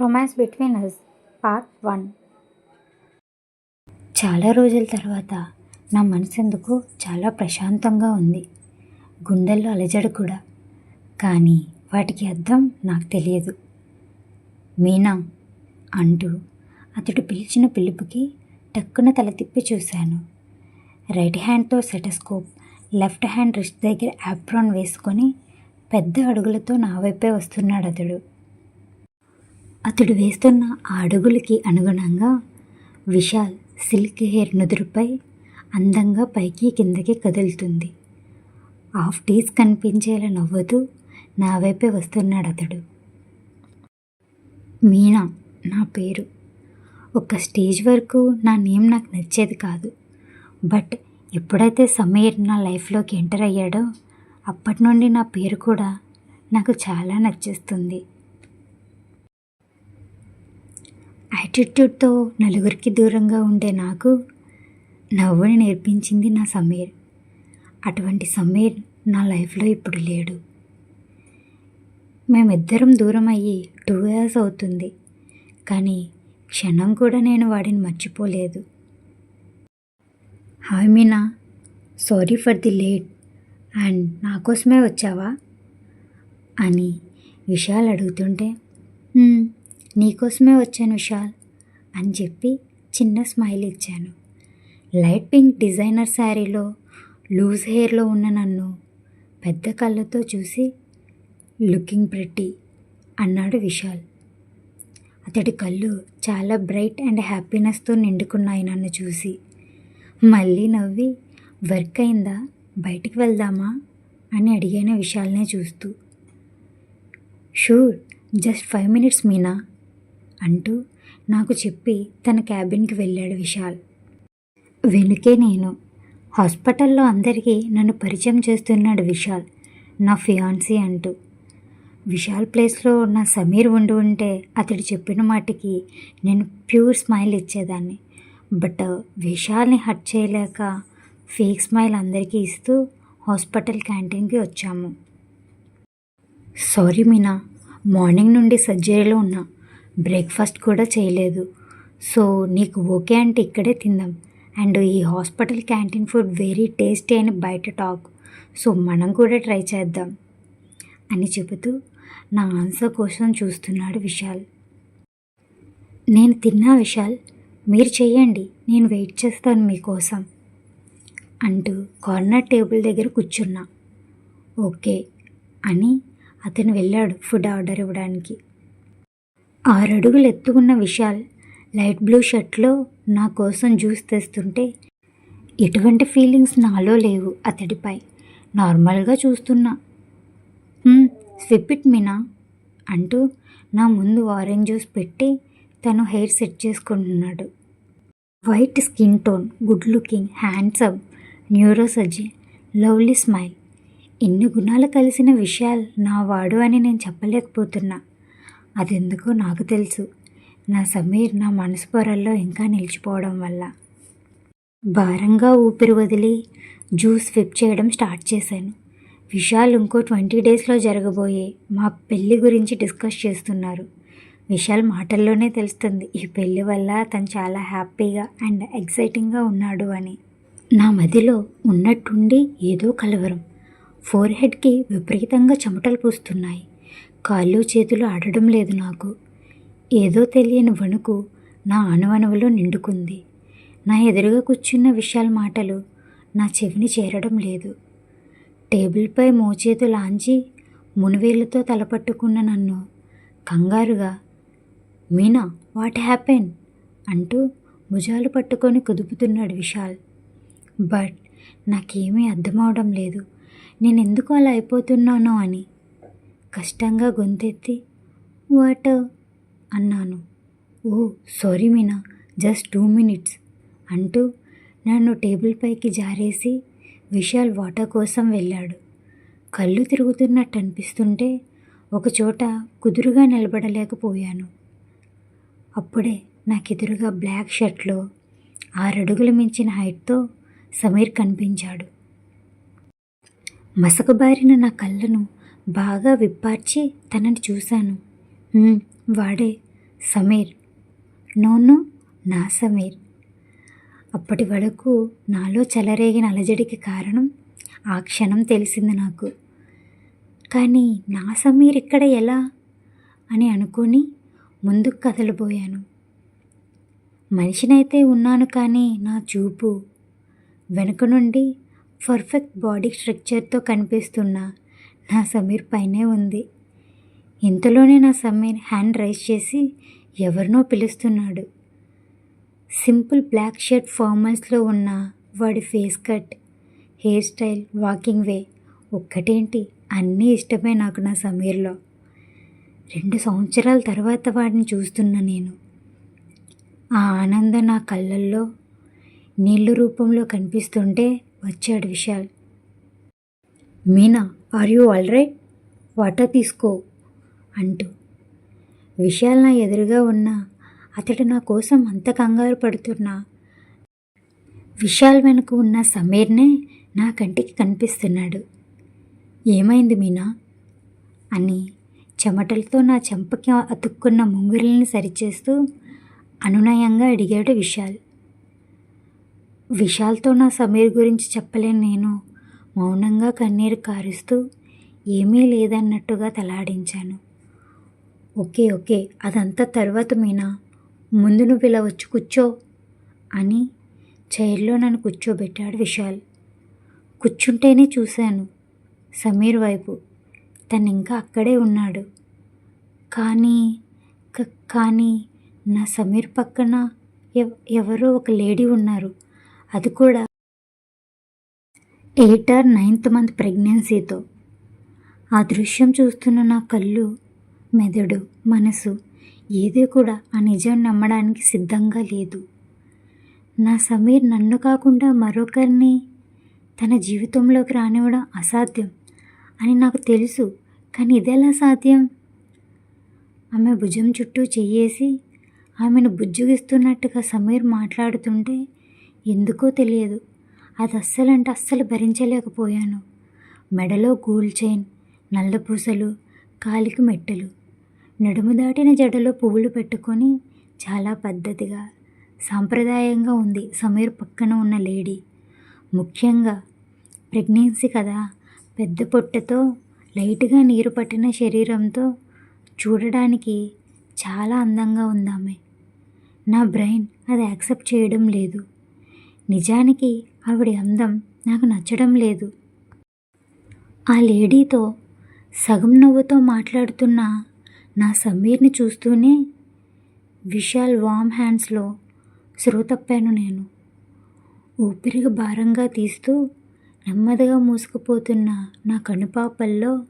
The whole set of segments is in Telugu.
Romance between us part one చాలా రోజుల తర్వాత నా మనసు ఎందుకు చాలా ప్రశాంతంగా ఉంది. గుండెల్లో అలజడి కూడా. కానీ వాటికి అర్థం నాకు తెలియదు. మీనా అంటూ అతడు పిలిచిన పిలుపుకి టక్కున తల తిప్పి చూశాను. రైట్ హ్యాండ్తో సెటస్కోప్ లెఫ్ట్ హ్యాండ్ రిస్ట్ దగ్గర యాప్రాన్ వేసుకొని పెద్ద అడుగులతో నా వైపే వస్తున్నాడు అతడు. అతడు వేస్తున్న ఆ అడుగులకి అనుగుణంగా విశాల్ సిల్క్ హెయిర్ నుదురుపై అందంగా పైకి కిందకి కదులుతుంది. హాఫ్ టీస్ కనిపించేలా నవ్వుతూ నా వైపే వస్తున్నాడు అతడు. మీనా నా పేరు. ఒక స్టేజ్ వరకు నా నేమ్ నాకు నచ్చేది కాదు. బట్ ఎప్పుడైతే సమీర్ నా లైఫ్లోకి ఎంటర్ అయ్యాడో అప్పటి నుండి నా పేరు కూడా నాకు చాలా నచ్చేస్తుంది. యాటిట్యూడ్తో నలుగురికి దూరంగా ఉండే నాకు నవ్వుని నేర్పించింది నా సమీర్. అటువంటి సమీర్ నా లైఫ్లో ఇప్పుడు లేడు. మేమిద్దరం దూరం అయ్యి టూ ఇయర్స్ అవుతుంది. కానీ క్షణం కూడా నేను వాడిని మర్చిపోలేదు. Hi Meena. Sorry for the late. And నా కోసమే వచ్చావా? అని విషయాలు అడుగుతుంటే నీకోసమే వచ్చాను విశాల్ అని చెప్పి చిన్న స్మైల్ ఇచ్చాను. లైట్ పింక్ డిజైనర్ శారీలో లూజ్ హెయిర్లో ఉన్న నన్ను పెద్ద కళ్ళతో చూసి లుకింగ్ ప్రెట్టి అన్నాడు విశాల్. అతడి కళ్ళు చాలా బ్రైట్ అండ్ హ్యాపీనెస్తో నిండుకున్నాయి నన్ను చూసి. మళ్ళీ నవ్వి వర్క్ అయిందా? బయటికి వెళ్దామా? అని అడిగాను విశాల్నే చూస్తూ. Sure just five minutes Meena? అంటూ నాకు చెప్పి తన క్యాబిన్కి వెళ్ళాడు విశాల్. వెనుకే నేను. హాస్పిటల్లో అందరికీ నన్ను పరిచయం చేస్తున్నాడు విశాల్ నా ఫియాన్సీ అంటూ. విశాల్ ప్లేస్లో నా సమీర్ ఉండి ఉంటే అతడు చెప్పిన మాటకి నేను ప్యూర్ స్మైల్ ఇచ్చేదాన్ని. బట్ విశాల్ని హట్ చేయలేక ఫేక్ స్మైల్ అందరికీ ఇస్తూ హాస్పిటల్ క్యాంటీన్కి వచ్చాము. సారీ మీనా మార్నింగ్ నుండి సర్జరీలో ఉన్నా. బ్రేక్ఫాస్ట్ కూడా చేయలేదు. సో నీకు ఓకే అంటే ఇక్కడే తిందాం. అండ్ ఈ hospital canteen food very tasty అని బయట టాక్. సో మనం కూడా ట్రై చేద్దాం అని చెబుతూ నా ఆన్సర్ కోసం చూస్తున్నాడు విశాల్. నేను తిన్నా విశాల్ మీరు చేయండి నేను వెయిట్ చేస్తాను మీకోసం అంటూ కార్నర్ టేబుల్ దగ్గర కూర్చున్నా. ఓకే అని అతను వెళ్ళాడు ఫుడ్ ఆర్డర్ ఇవ్వడానికి. ఆరడుగులు ఎత్తుకున్న విశాల్ లైట్ బ్లూ షర్ట్లో నా కోసం జ్యూస్ తెస్తుంటే ఎటువంటి ఫీలింగ్స్ నాలో లేవు అతడిపై. నార్మల్గా చూస్తున్నా. స్విప్పిట్ మినా మీనా అంటూ నా ముందు ఆరెంజ్ జ్యూస్ పెట్టి తను హెయిర్ సెట్ చేసుకుంటున్నాడు. White skin tone good looking handsome neurosurgery lovely smile. ఎన్ని గుణాలు కలిసిన విషయాలు నా వాడు అని నేను చెప్పలేకపోతున్నా. అదెందుకో నాకు తెలుసు. నా సమీర్ నా మనసు పొరల్లో ఇంకా నిలిచిపోవడం వల్ల. భారంగా ఊపిరి వదిలి జ్యూస్ ఫిప్ చేయడం స్టార్ట్ చేశాను. విశాల్ ఇంకో ట్వంటీ డేస్లో జరగబోయే మా పెళ్ళి గురించి డిస్కస్ చేస్తున్నారు. విశాల్ మాటల్లోనే తెలుస్తుంది ఈ పెళ్ళి వల్ల తను చాలా హ్యాపీగా అండ్ ఎక్సైటింగ్గా ఉన్నాడు అని. నా మదిలో ఉన్నట్టుండి ఏదో కలవరం. ఫోర్ హెడ్కి విపరీతంగా చెమటలు పూస్తున్నాయి. కాళ్ళు చేతులు ఆడడం లేదు నాకు. ఏదో తెలియని వణుకు నా అణువణువులో నిండుకుంది. నా ఎదురుగా కూర్చున్న విశాల్ మాటలు నా చెవిని చేరడం లేదు. టేబుల్పై మోచేతు లాంచి మునివేళ్ళతో తలపట్టుకున్న నన్ను కంగారుగా మీనా వాట్ హ్యాపెన్ అంటూ భుజాలు పట్టుకొని కుదుపుతున్నాడు విశాల్. బట్ నాకేమీ అర్థమవడం లేదు. నేను ఎందుకు అలా అయిపోతున్నానో అని కష్టంగా గొంతెత్తి వాట్? అన్నాను. ఓ sorry Meena just two minutes అంటూ నన్ను టేబుల్ పైకి జారేసి విశాల్ వాటర్ కోసం వెళ్ళాడు. కళ్ళు తిరుగుతున్నట్టు అనిపిస్తుంటే ఒకచోట కుదురుగా నిలబడలేకపోయాను. అప్పుడే నాకెదురుగా బ్లాక్ షర్ట్లో ఆరడుగులు మించిన హైట్తో సమీర్ కనిపించాడు. మసకబారిన నా కళ్ళను బాగా విప్పార్చి తనని చూశాను. వాడే సమీర్. నోను నా సమీర్. అప్పటి వరకు నాలో చెలరేగిన అలజడికి కారణం ఆ క్షణం తెలిసింది నాకు. కానీ నా సమీర్ ఇక్కడ ఎలా? అని అనుకొని ముందుకు కదలబోయాను. మనిషినైతే ఉన్నాను కానీ నా చూపు వెనుక నుండి పర్ఫెక్ట్ బాడీ స్ట్రక్చర్తో కనిపిస్తున్న నా సమీర్ పైనే ఉంది. ఇంతలోనే నా సమీర్ హ్యాండ్ రైజ్ చేసి ఎవరినో పిలుస్తున్నాడు. సింపుల్ బ్లాక్ షర్ట్ ఫార్మల్స్లో ఉన్న వాడి face cut hair style walking way ఒక్కటేంటి? అన్నీ ఇష్టమే నాకు నా సమీర్లో. రెండు సంవత్సరాల తర్వాత వాడిని చూస్తున్నా నేను. ఆ ఆనందం నా కళ్ళల్లో నీళ్ళు రూపంలో కనిపిస్తుంటే వచ్చాడు Vishal. Meena are you all right water తీసుకో అంటూ. విశాల్ నా ఎదురుగా ఉన్న అతడు నా కోసం అంత కంగారు పడుతున్నా. విశాల్ వెనుక ఉన్న సమీర్నే నా కంటికి కనిపిస్తున్నాడు. ఏమైంది మీనా? అని చెమటలతో నా చెంపకి అతుక్కున్న ముంగురుల్ని సరిచేస్తూ అనునయంగా అడిగాడు విశాల్. విశాల్తో నా సమీర్ గురించి చెప్పలేను నేను. మౌనంగా కన్నీరు కారుస్తూ ఏమీ లేదన్నట్టుగా తలాడించాను. ఓకే ఓకే అదంతా తర్వాత మీనా? ముందు నువ్వు ఇలా వచ్చి కూర్చో అని చైర్లో నన్ను కూర్చోబెట్టాడు విశాల్. కూర్చుంటేనే చూశాను సమీర్ వైపు. తను ఇంకా అక్కడే ఉన్నాడు. కానీ కానీ నా సమీర్ పక్కన ఎవరో ఒక లేడీ ఉన్నారు. అది కూడా ఎయిట్ ఆర్ నైన్త్ మంత్ ప్రెగ్నెన్సీతో. ఆ దృశ్యం చూస్తున్న నా కళ్ళు మెదడు మనసు ఏది కూడా ఆ నిజం నమ్మడానికి సిద్ధంగా లేదు. నా సమీర్ నన్ను కాకుండా మరొకరిని తన జీవితంలోకి రానివ్వడం అసాధ్యం అని నాకు తెలుసు కానీ ఇదెలా సాధ్యం? ఆమె భుజం చుట్టూ చెయ్యేసి ఆమెను బుజ్జుగిస్తున్నట్టుగా సమీర్ మాట్లాడుతుంటే ఎందుకో తెలియదు. అది అస్సలంటే అస్సలు భరించలేకపోయాను. మెడలో గోల్డ్ చైన్ నల్ల పూసలు కాలికి మెట్టెలు. నడుము దాటిన జడలో పువ్వులు పెట్టుకొని చాలా పద్ధతిగా సాంప్రదాయంగా ఉంది సమీర్ పక్కన ఉన్న లేడీ. ముఖ్యంగా ప్రెగ్నెన్సీ కదా పెద్ద పొట్టతో లైట్గా నీరు పట్టిన శరీరంతో చూడడానికి చాలా అందంగా ఉందామె. నా బ్రెయిన్ అది యాక్సెప్ట్ చేయడం లేదు. నిజానికి ఆవిడ అందం నాకు నచ్చడం లేదు. ఆ లేడీతో సగం నవ్వుతో మాట్లాడుతున్న నా సమీర్ని చూస్తూనే విశాల్ వామ్ హ్యాండ్స్లో స్రో తప్పాను నేను. ఊపిరిగా భారంగా తీస్తూ నెమ్మదిగా మూసుకుపోతున్న నా కనుపాపల్లో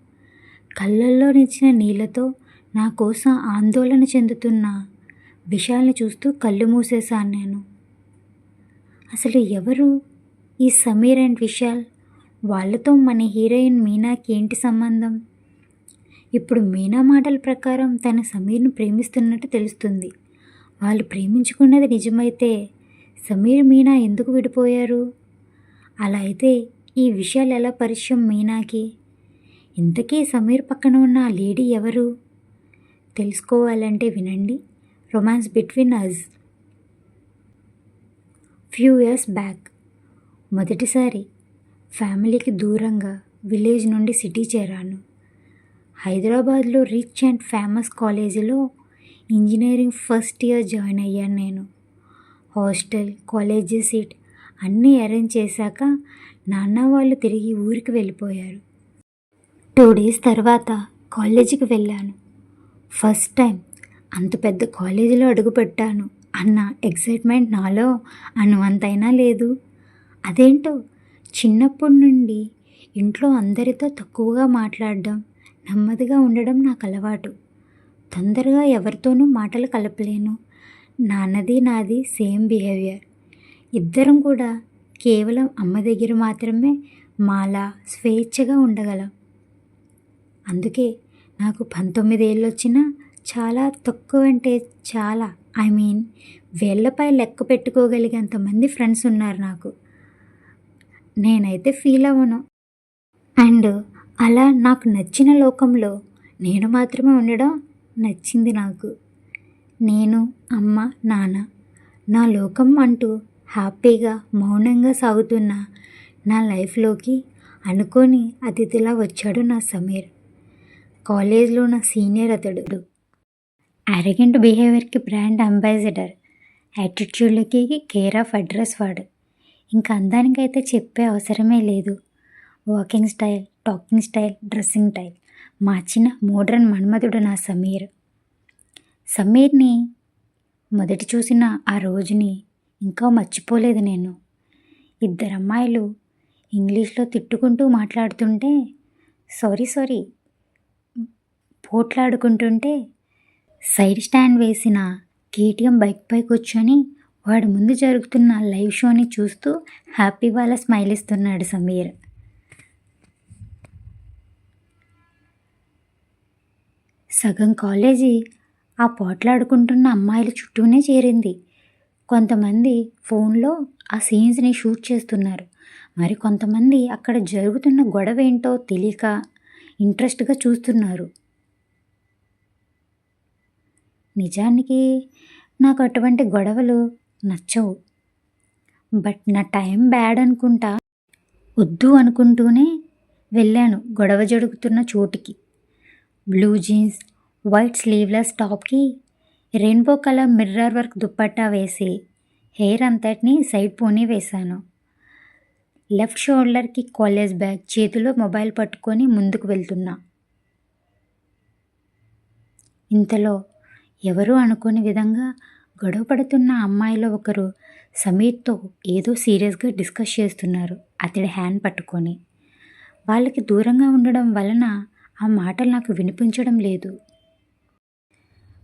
కళ్ళల్లో నిచ్చిన నీళ్ళతో నా కోసం ఆందోళన చెందుతున్న విశాల్ని చూస్తూ కళ్ళు మూసేశాను నేను. అసలు ఎవరు ఈ సమీర్ అండ్ విశాల్ వాళ్ళతో మన హీరోయిన్ మీనాకి ఏంటి సంబంధం? ఇప్పుడు మీనా మాటల ప్రకారం తన సమీర్ను ప్రేమిస్తున్నట్టు తెలుస్తుంది. వాళ్ళు ప్రేమించుకున్నది నిజమైతే సమీర్ మీనా ఎందుకు విడిపోయారు? అలా అయితే ఈ విషయాలు ఎలా పరిచయం మీనాకి? ఇంతకీ సమీర్ పక్కన ఉన్న ఆ లేడీ ఎవరు? తెలుసుకోవాలంటే వినండి. Romance between us. Few years back. మొదటిసారి ఫ్యామిలీకి దూరంగా విలేజ్ నుండి సిటీ చేరాను. హైదరాబాద్లో రిచ్ అండ్ ఫేమస్ కాలేజీలో ఇంజనీరింగ్ ఫస్ట్ ఇయర్ జాయిన్ అయ్యాను నేను. హాస్టల్ కాలేజీ సీట్ అన్నీ అరేంజ్ చేశాక నాన్న వాళ్ళు తిరిగి ఊరికి వెళ్ళిపోయారు. టూ డేస్ తర్వాత కాలేజీకి వెళ్ళాను. ఫస్ట్ టైం అంత పెద్ద కాలేజీలో అడుగుపెట్టాను అన్న ఎక్సైట్మెంట్ నాలో అనువంతైనా లేదు. అదేంటో? చిన్నప్పటి నుండి ఇంట్లో అందరితో తక్కువగా మాట్లాడడం నెమ్మదిగా ఉండడం నాకు అలవాటు తొందరగా ఎవరితోనూ మాటలు కలపలేను. నాన్నది నాది సేమ్ బిహేవియర్. ఇద్దరం కూడా కేవలం అమ్మ దగ్గర మాత్రమే మాలా స్వేచ్ఛగా ఉండగలం. అందుకే నాకు పంతొమ్మిది ఏళ్ళు వచ్చినా చాలా తక్కువ అంటే చాలా ఐ మీన్ వేళ్ళపై లెక్క పెట్టుకోగలిగేంత మంది ఫ్రెండ్స్ ఉన్నారు నాకు. నేనైతే ఫీల్ అవ్వను. అండ్ అలా నాకు నచ్చిన లోకంలో నేను మాత్రమే ఉండడం నచ్చింది నాకు. నేను అమ్మ నాన్న నా లోకం అంటూ హ్యాపీగా మౌనంగా సాగుతున్న నా లైఫ్లోకి అనుకోని అతిథిలా వచ్చాడు నా సమీర్. కాలేజ్లో నా సీనియర్ అతడు. అరగెంట్ బిహేవియర్కి బ్రాండ్ అంబాసిడర్. యాటిట్యూడ్లకి కేర్ ఆఫ్ అడ్రస్ వాడు. ఇంకా అందానికైతే చెప్పే అవసరమే లేదు. Walking style talking style dressing style. మార్చిన మోడ్రన్ మన్మధుడు నా సమీర్. సమీర్ని మొదటి చూసిన ఆ రోజుని ఇంకా మర్చిపోలేదు నేను. ఇద్దరు అమ్మాయిలు ఇంగ్లీష్లో తిట్టుకుంటూ మాట్లాడుతుంటే సారీ సారీ పోట్లాడుకుంటుంటే సైడ్ స్టాండ్ వేసిన కేటీఎం బైక్పై కూర్చొని వాడి ముందు జరుగుతున్న లైవ్ షోని చూస్తూ హ్యాపీ వాళ్ళ స్మైల్ ఇస్తున్నాడు సమీర్. సగం కాలేజీ ఆ పోట్లాడుకుంటున్న అమ్మాయిల చుట్టూనే చేరింది. కొంతమంది ఫోన్లో ఆ సీన్స్ని షూట్ చేస్తున్నారు. మరి కొంతమంది అక్కడ జరుగుతున్న గొడవ ఏంటో తెలియక ఇంట్రెస్ట్గా చూస్తున్నారు. నిజానికి నాకు అటువంటి గొడవలు నచ్చవు. బట్ నా టైం బ్యాడ్ అనుకుంటా. వద్దు అనుకుంటూనే వెళ్ళాను గొడవ జరుగుతున్న చోటుకి. Blue jeans white sleeveless టాప్కి rainbow colour mirror work dupatta వేసి హెయిర్ అంతటిని సైడ్ పోనీ వేశాను. లెఫ్ట్ షోల్డర్కి కాలేజ్ బ్యాగ్ చేతిలో మొబైల్ పట్టుకొని ముందుకు వెళ్తున్నా. ఇంతలో ఎవరు అనుకోని విధంగా గొడవ పడుతున్న అమ్మాయిలో ఒకరు సమీర్తో ఏదో సీరియస్గా డిస్కస్ చేస్తున్నారు. అతడి హ్యాండ్ పట్టుకొని. వాళ్ళకి దూరంగా ఉండడం వలన ఆ మాటలు నాకు వినిపించడం లేదు.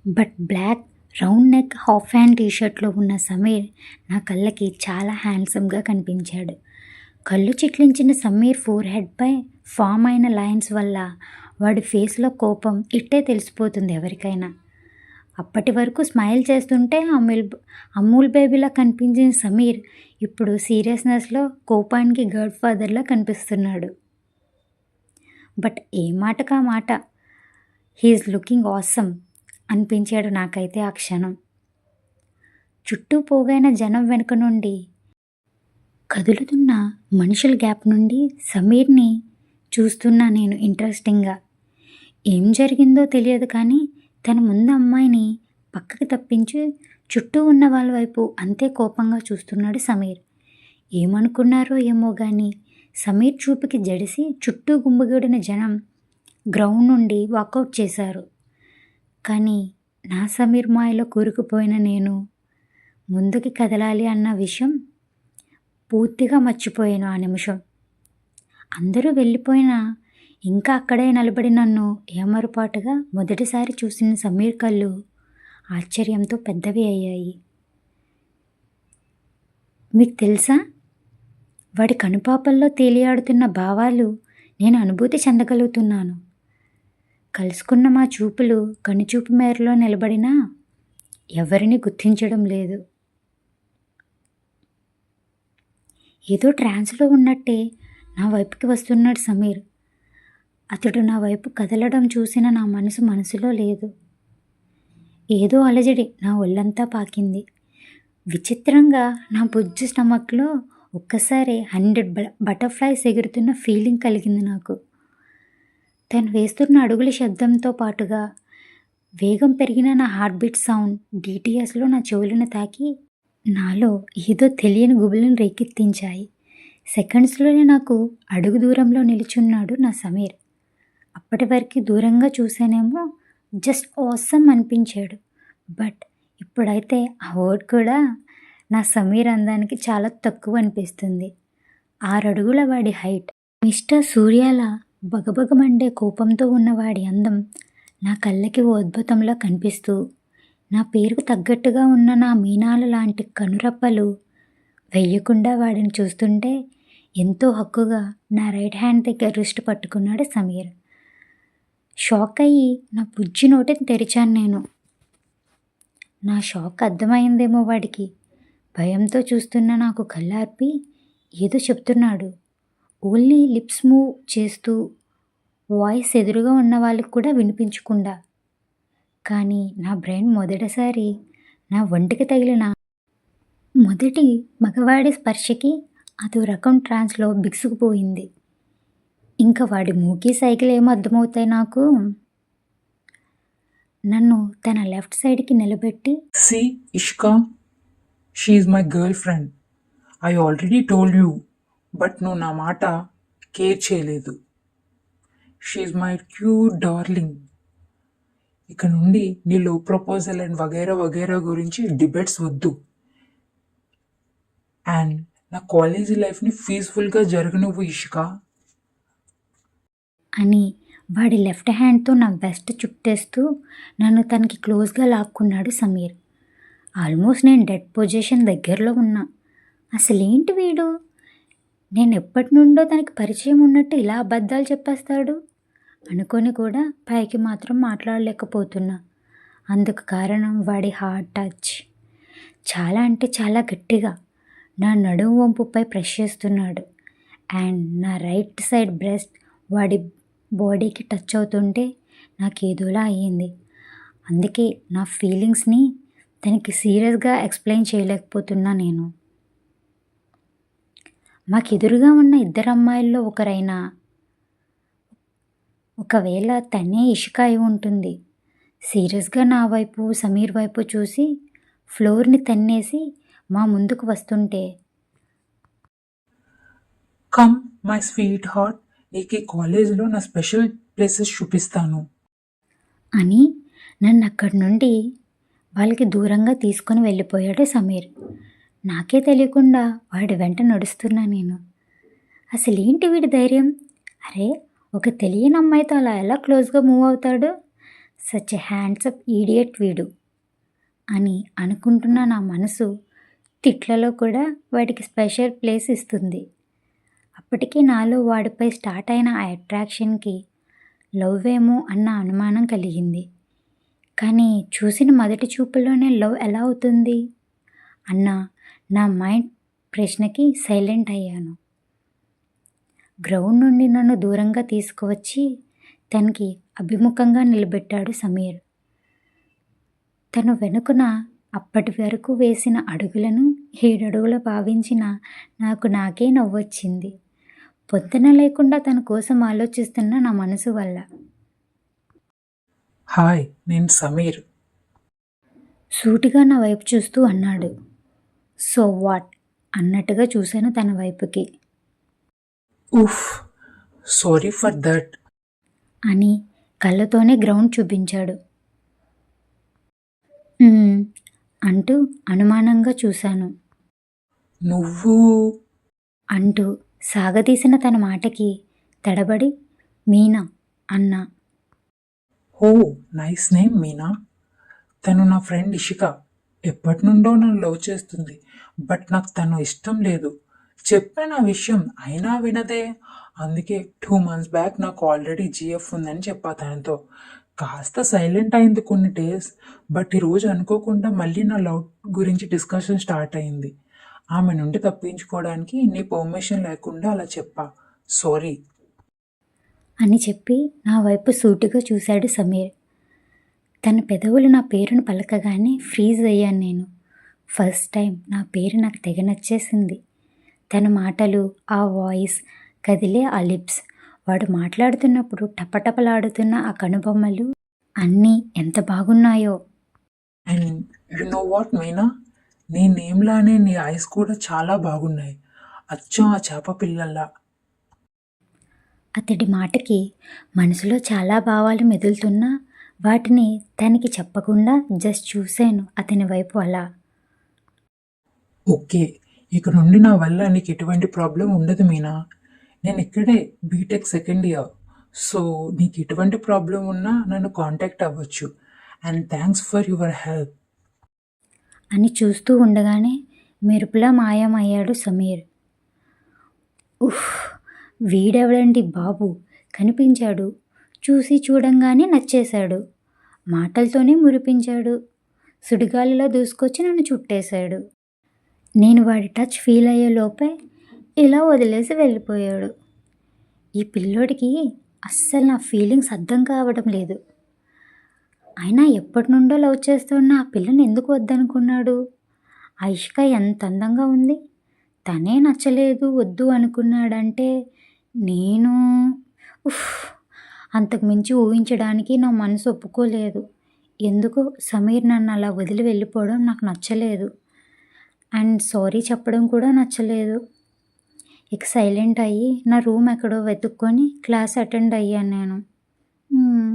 But black round neck half hand టీషర్ట్లో ఉన్న సమీర్ నా కళ్ళకి చాలా హ్యాండ్సమ్గా కనిపించాడు. కళ్ళు చిట్లించిన సమీర్ ఫోర్ హెడ్పై ఫామ్ అయిన లైన్స్ వల్ల వాడి ఫేస్లో కోపం ఇట్టే తెలిసిపోతుంది ఎవరికైనా. అప్పటి వరకు స్మైల్ చేస్తుంటే అమూల్ అమూల్ బేబీలా కనిపించిన సమీర్ ఇప్పుడు సీరియస్నెస్లో కోపానికి గర్డ్ ఫాదర్లా కనిపిస్తున్నాడు. బట్ ఏ మాటకా మాట? హీఈస్ లుకింగ్ ఆసమ్ అనిపించాడు నాకైతే ఆ క్షణం. చుట్టూ పోగైన జనం వెనుక నుండి కదులుతున్న మనుషుల గ్యాప్ నుండి సమీర్ని చూస్తున్నా నేను ఇంట్రెస్టింగ్గా. ఏం జరిగిందో తెలియదు కానీ తన ముందు అమ్మాయిని పక్కకి తప్పించి చుట్టూ ఉన్న వాళ్ళ వైపు అంతే కోపంగా చూస్తున్నాడు సమీర్. ఏమనుకున్నారో ఏమో కానీ సమీర్ చూపుకి జడిసి చుట్టూ గుంపుగూడిన జనం గ్రౌండ్ నుండి వాకౌట్ చేశారు. కానీ నా సమీర్ మాయలో కూరుకుపోయిన నేను ముందుకి కదలాలి అన్న విషయం పూర్తిగా మర్చిపోయాను ఆ నిమిషం. అందరూ వెళ్ళిపోయినా ఇంకా అక్కడే నిలబడి నన్ను ఏమరుపాటుగా మొదటిసారి చూసిన సమీర్ కళ్ళు ఆశ్చర్యంతో పెద్దవి అయ్యాయి. మీకు తెలుసా? వాడి కనుపాపల్లో తేలియాడుతున్న భావాలు నేను అనుభూతి చెందగలుగుతున్నాను. కలుసుకున్న మా చూపులు కనుచూపు మేరలో నిలబడినా ఎవరిని గుర్తించడం లేదు. ఏదో ట్రాన్స్లో ఉన్నట్టే నా వైపుకి వస్తున్నాడు సమీర్. అతడు నా వైపు కదలడం చూసిన నా మనసు మనసులో లేదు. ఏదో అలజడి నా ఒళ్ళంతా పాకింది. విచిత్రంగా నా బుజ్జు స్టమక్లో ఒక్కసారి హండ్రెడ్ బటర్ఫ్లైస్ ఎగురుతున్న ఫీలింగ్ కలిగింది నాకు. తను వేస్తున్న అడుగుల శబ్దంతో పాటుగా వేగం పెరిగిన నా హార్ట్ బీట్ సౌండ్ డిటిఎస్లో నా చెవులను తాకి నాలో ఏదో తెలియని గుబులను రేకెత్తించాయి. సెకండ్స్లోనే నాకు అడుగు దూరంలో నిలుచున్నాడు నా సమీర్. అప్పటి వరకు దూరంగా చూసానేమో జస్ట్ ఆసమ్ అనిపించాడు. బట్ ఇప్పుడైతే ఆ వర్డ్ కూడా నా సమీర్ అందానికి చాలా తక్కువ అనిపిస్తుంది. ఆరడుగుల వాడి హైట్ మిస్టర్ సూర్యాల బగబగమండే కోపంతో ఉన్నవాడి అందం నా కళ్ళకి ఓ అద్భుతంలో కనిపిస్తూ నా పేరుకు తగ్గట్టుగా ఉన్న నా మీనాల లాంటి కనురప్పలు వెయ్యకుండా వాడిని చూస్తుంటే ఎంతో హక్కుగా నా రైట్ హ్యాండ్ దగ్గర రిస్ట్ పట్టుకున్నాడు సమీర్. షాక్ అయ్యి నా బుజ్జి నోటిని తెరిచాను నేను. నా షాక్ అర్థమైందేమో వాడికి. భయంతో చూస్తున్న నాకు కళ్ళార్పి ఏదో చెప్తున్నాడు. ఓన్లీ లిప్స్ మూవ్ చేస్తూ వాయిస్ ఎదురుగా ఉన్న వాళ్ళకి కూడా వినిపించకుండా. కానీ నా బ్రెయిన్ మొదటిసారి నా ఒంటికి తగిలిన మొదటి మగవాడి స్పర్శకి అదో రకం ట్రాన్స్లో బిగుసుకుపోయింది. ఇంకా వాడి మూకీ సైకిల్ ఏమో అర్థమవుతాయి నాకు? నన్ను తన లెఫ్ట్ సైడ్కి నిలబెట్టి see Ishka she my girlfriend. I already told you but నువ్వు నా మాట కేర్ చేయలేదు. She my cute darling. ఇక నుండి నీ లో ప్రపోజల్ అండ్ వగైరా వగైరా గురించి డిబేట్స్ వద్దు. అండ్ నా కాలేజీ లైఫ్ని పీస్ఫుల్గా జరగనువ్వు ఇష్కా. అని వాడి లెఫ్ట్ హ్యాండ్తో నా వెస్ట్ చుట్టేస్తూ నన్ను తనకి క్లోజ్గా లాక్కున్నాడు సమీర్. ఆల్మోస్ట్ నేను డెడ్ పొజిషన్ దగ్గరలో ఉన్నా. అసలేంటి వీడు? నేను ఎప్పటి నుండో తనకి పరిచయం ఉన్నట్టు ఇలా అబద్ధాలు చెప్పేస్తాడు? అనుకొని కూడా పైకి మాత్రం మాట్లాడలేకపోతున్నా. అందుకు కారణం వాడి హార్ట్ టచ్. చాలా అంటే చాలా గట్టిగా నా నడుము వంపుపై ప్రెస్ చేస్తున్నాడు. అండ్ నా రైట్ సైడ్ బ్రెస్ట్ వాడి బాడీకి టచ్ అవుతుంటే నాకు ఏదోలా అయ్యింది. అందుకే నా ఫీలింగ్స్ని తనకి సీరియస్గా ఎక్స్ప్లెయిన్ చేయలేకపోతున్నా నేను. మాకు ఎదురుగా ఉన్న ఇద్దరు అమ్మాయిల్లో ఒకరైన ఒకవేళ తనే ఇషిక అయి ఉంటుంది. సీరియస్గా నా వైపు సమీర్ వైపు చూసి ఫ్లోర్ని తన్నేసి మా ముందుకు వస్తుంటే. Come my sweetheart. నీకు ఈ కాలేజీలో నా స్పెషల్ ప్లేసెస్ చూపిస్తాను. అని నన్ను అక్కడి నుండి వాళ్ళకి దూరంగా తీసుకొని వెళ్ళిపోయాడు సమీర్. నాకే తెలియకుండా వాడి వెంట నడుస్తున్నా నేను. అసలు ఏంటి వీడి ధైర్యం? అరే ఒక తెలియని అమ్మాయితో అలా ఎలా క్లోజ్గా మూవ్ అవుతాడు? సచ్ ఎ హ్యాండ్సప్ ఈడియట్ వీడు. అని అనుకుంటున్న నా మనసు తిట్లలో కూడా వాడికి స్పెషల్ ప్లేస్ ఇస్తుంది. అప్పటికే నాలో వాడిపై స్టార్ట్ అయిన ఆ అట్రాక్షన్కి లవ్ ఏమో అన్న అనుమానం కలిగింది. కానీ చూసిన మొదటి చూపులోనే లవ్ ఎలా అవుతుంది? అన్న నా మైండ్ ప్రశ్నకి సైలెంట్ అయ్యాను. గ్రౌండ్ నుండి నన్ను దూరంగా తీసుకువచ్చి తనకి అభిముఖంగా నిలబెట్టాడు సమీర్. తను వెనుకన అప్పటి వరకు వేసిన అడుగులను ఏడడుగులు భావించిన నాకు నాకే నవ్వొచ్చింది. పొద్దున లేకుండా తన కోసం ఆలోచిస్తున్న నా మనసు వల్ల. హాయ్ నేను సమీర్. సూటిగా నా వైపు చూస్తూ అన్నాడు. So what? అన్నట్టుగా చూశాను తన వైపుకి. ఉఫ్ సారీ ఫర్ దట్. అని కళ్ళతోనే గ్రౌండ్ చూపించాడు. "మ్మ్" అంటూ అనుమానంగా చూశాను. నువ్వు? అంటూ సాగదీసిన తన మాటకి తడబడి మీనా అన్నా. Oh nice name Meena. తను నా ఫ్రెండ్ ఇషిక. ఎప్పటి నుండో నన్ను లవ్ చేస్తుంది. బట్ నాకు తను ఇష్టం లేదు. చెప్పిన విషయం అయినా వినదే. అందుకే టూ మంత్స్ బ్యాక్ నాకు ఆల్రెడీ జిఎఫ్ ఉందని చెప్పా తనతో. కాస్త సైలెంట్ అయింది కొన్ని డేస్. బట్ ఈరోజు అనుకోకుండా మళ్ళీ నా లవ్ గురించి డిస్కషన్ స్టార్ట్ అయింది. ఆమె నుండి తప్పించుకోవడానికి నీ పర్మిషన్ లేకుండా అలా చెప్పా. సారీ అని చెప్పి నా వైపు సూటిగా చూశాడు సమీర్. తన పెదవులు నా పేరును పలకగానే ఫ్రీజ్ అయ్యాను నేను. ఫస్ట్ టైం నా పేరు నాకు తెగ నచ్చేసింది. తన మాటలు ఆ వాయిస్ కదిలే ఆ లిప్స్ వాడు మాట్లాడుతున్నప్పుడు టపటపలాడుతున్న ఆ కనుబొమ్మలు అన్నీ ఎంత బాగున్నాయో. And you know what Meena నీ నేమ్లానే నీ ఐస్ కూడా చాలా బాగున్నాయి. అచ్చం ఆ చేప పిల్లల్లా. అతడి మాటకి మనసులో చాలా భావాలు మెదులుతున్నా వాటిని తనకి చెప్పకుండా జస్ట్ చూశాను అతని వైపు అలా. ఓకే ఇక నుండి నా వల్ల నీకు ఎటువంటి ప్రాబ్లం ఉండదు మీనా. నేను ఇక్కడే బీటెక్ సెకండ్ ఇయర్ సో నీకు ఎటువంటి ప్రాబ్లం ఉన్నా నన్ను కాంటాక్ట్ అవ్వచ్చు. And thanks for your help. అని చూస్తూ ఉండగానే మెరుపులా మాయమయ్యాడు సమీర్. ఉహ్ వీడెవడండి బాబు? కనిపించాడు. చూసి చూడంగానే నచ్చేశాడు. మాటలతోనే మురిపించాడు. సుడిగాలిలో దూసుకొచ్చి నన్ను చుట్టేశాడు. నేను వాడి టచ్ ఫీల్ అయ్యే లోపే ఇలా వదిలేసి వెళ్ళిపోయాడు. ఈ పిల్లోడికి అస్సలు నా ఫీలింగ్స్ అర్థం కావడం లేదు. అయినా ఎప్పటి నుండో లవ్ చేస్తున్న ఆ పిల్లని ఎందుకు వద్దనుకున్నాడు? ఐష్క ఎంత అందంగా ఉంది. తనే నచ్చలేదు వద్దు అనుకున్నాడంటే నేను ఉఫ్ అంతకు మించి ఊహించడానికి నా మనసు ఒప్పుకోలేదు. ఎందుకు సమీర్ నన్ను అలా వదిలి వెళ్ళిపోవడం నాకు నచ్చలేదు. అండ్ సారీ చెప్పడం కూడా నచ్చలేదు. ఇక సైలెంట్ అయ్యి నా రూమ్ ఎక్కడో వెతుక్కొని క్లాస్ అటెండ్ అయ్యాను నేను మ్మ్.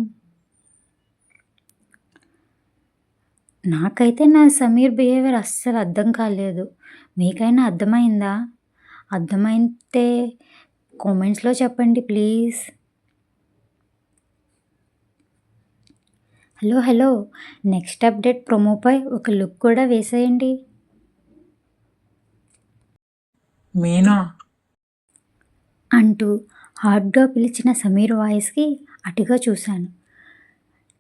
నాకైతే నా సమీర్ బిహేవియర్ అస్సలు అర్థం కాలేదు. మీకైనా అర్థమైందా? అర్థమైతే కామెంట్స్లో చెప్పండి please. Hello hello. Next update ప్రోమోపై ఒక లుక్ కూడా వేసేయండి. మీనా? అంటూ హార్డ్గా పిలిచిన సమీర్ వాయిస్కి అటుగా చూశాను.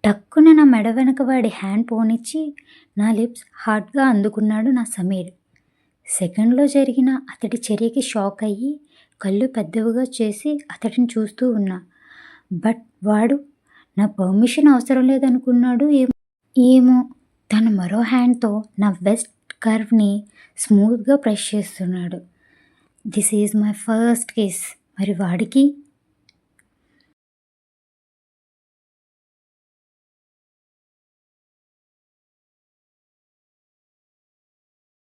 టక్కున నా మెడ వెనక వాడి హ్యాండ్ పోనిచ్చి నా లిప్స్ హార్డ్గా అందుకున్నాడు నా సమీర్. సెకండ్లో జరిగిన అతడి చర్యకి షాక్ అయ్యి కళ్ళు పెద్దవిగా చేసి అతడిని చూస్తూ ఉన్నా. బట్ వాడు నా పర్మిషన్ అవసరం లేదనుకున్నాడు ఏమో. ఏమో తను మరో హ్యాండ్తో నా వెస్ట్ కర్వ్ని స్మూత్గా ప్రెస్ చేస్తున్నాడు. This is my first case. మరి వాడికి